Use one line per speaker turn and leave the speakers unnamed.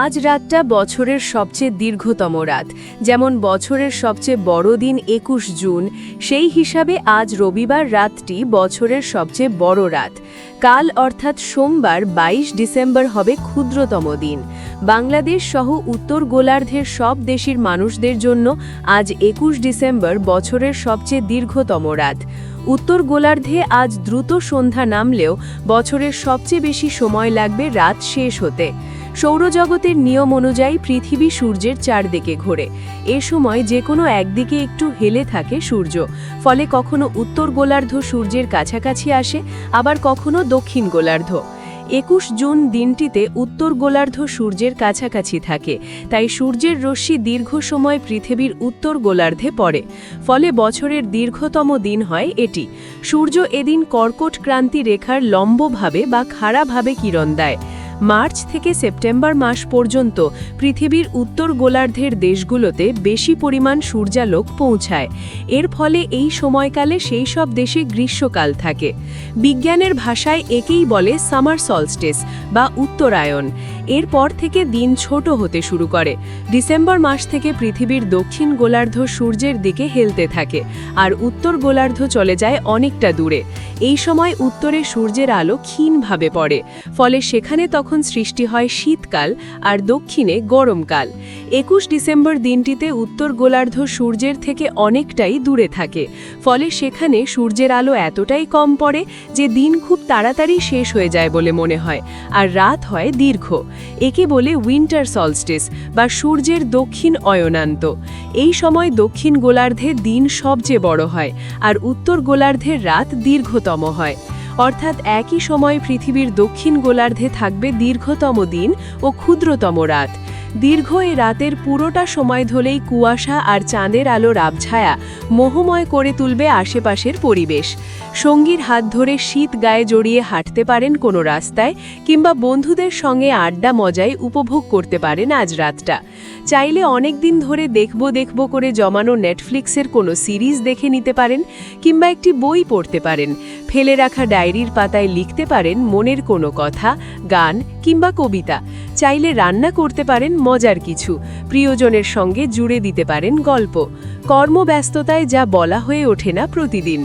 আজ রাতটা বছরের সবচেয়ে দীর্ঘতম রাত। যেমন বছরের সবচেয়ে বড় দিন একুশ জুন, সেই হিসাবে আজ রবিবার রাতটি বছরের সবচেয়ে বড় রাত। কাল অর্থাৎ সোমবার ২২ ডিসেম্বর হবে ক্ষুদ্রতম দিন। বাংলাদেশ সহ উত্তর গোলার্ধের সব দেশের মানুষদের জন্য আজ একুশ ডিসেম্বর বছরের সবচেয়ে দীর্ঘতম রাত। উত্তর গোলার্ধে আজ দ্রুত সন্ধ্যা নামলেও বছরের সবচেয়ে বেশি সময় লাগবে রাত শেষ হতে। সৌরজগতের নিয়ম অনুযায়ী পৃথিবী সূর্যের চারদিকে ঘোরে। এ সময় যে কোনো একদিকে একটু হেলে থাকে সূর্য, ফলে কখনো উত্তর গোলার্ধ সূর্যের কাছাকাছি আসে, আবার কখনো দক্ষিণ গোলার্ধ। একুশ জুন দিনটিতে উত্তর গোলার্ধ সূর্যের কাছাকাছি থাকে, তাই সূর্যের রশ্মি দীর্ঘ সময় পৃথিবীর উত্তর গোলার্ধে পড়ে, ফলে বছরের দীর্ঘতম দিন হয় এটি। সূর্য এদিন কর্কট ক্রান্তি রেখার লম্বভাবে বা খাড়াভাবে কিরণ দেয়। মার্চ থেকে সেপ্টেম্বর মাস পর্যন্ত পৃথিবীর উত্তর গোলার্ধের দেশগুলোতে বেশি পরিমাণ সূর্যালোক পৌঁছায়। এর ফলে এই সময়কালে সেই সব দেশে গ্রীষ্মকাল থাকে। বিজ্ঞানের ভাষায় একেই বলে সামার সলস্টেস বা উত্তরায়ণ। এরপর থেকে দিন ছোট হতে শুরু করে। ডিসেম্বর মাস থেকে পৃথিবীর দক্ষিণ গোলার্ধ সূর্যের দিকে হেলতে থাকে। আর উত্তর গোলার্ধ চলে যায় অনেকটা দূরে। এই সময় উত্তরে সূর্যের আলো ক্ষীণভাবে পড়ে, ফলে সেখানে তখন সৃষ্টি হয় শীতকাল আর দক্ষিণে গরমকাল। একুশ ডিসেম্বর দিনটিতে উত্তর গোলার্ধ সূর্যের থেকে অনেকটাই দূরে থাকে, ফলে সেখানে সূর্যের আলো এতটাই কম পড়ে যে দিন খুব তাড়াতাড়ি শেষ হয়ে যায় বলে মনে হয়, আর রাত হয় দীর্ঘ। একে বলে উইন্টার সলস্টিস বা সূর্যের দক্ষিণ অয়নান্ত। এই সময় দক্ষিণ গোলার্ধে দিন সবচেয়ে বড় হয়, আর উত্তর গোলার্ধের রাত দীর্ঘতম হয়। অর্থাৎ একই সময় পৃথিবীর দক্ষিণ গোলার্ধে থাকবে দীর্ঘতম দিন ও ক্ষুদ্রতম রাত। দীর্ঘ এ রাতের পুরোটা সময় ধরেই কুয়াশা আর চাঁদের আলোর আবছায়া মোহময় করে তুলবে আশেপাশের পরিবেশ। সঙ্গীর হাত ধরে শীত গায়ে জড়িয়ে হাঁটতে পারেন কোনো রাস্তায় কিংবা বন্ধুদের সঙ্গে আড্ডা মজায় উপভোগ করতে পারেন আজ রাতটা। চাইলে অনেক দিন ধরে দেখব দেখব করে জমানো নেটফ্লিক্সের কোনো সিরিজ দেখে নিতে পারেন কিংবা একটি বই পড়তে পারেন। ফেলে রাখা ডায়েরির পাতায় লিখতে পারেন মনের কোনো কথা, গান কিংবা কবিতা। চাইলে রান্না করতে পারেন মজার কিছু, প্রিয়জনের সঙ্গে জুড়ে দিতে পারেন গল্প। কর্মব্যস্ততায় যা বলা হয়ে ওঠে না প্রতিদিন।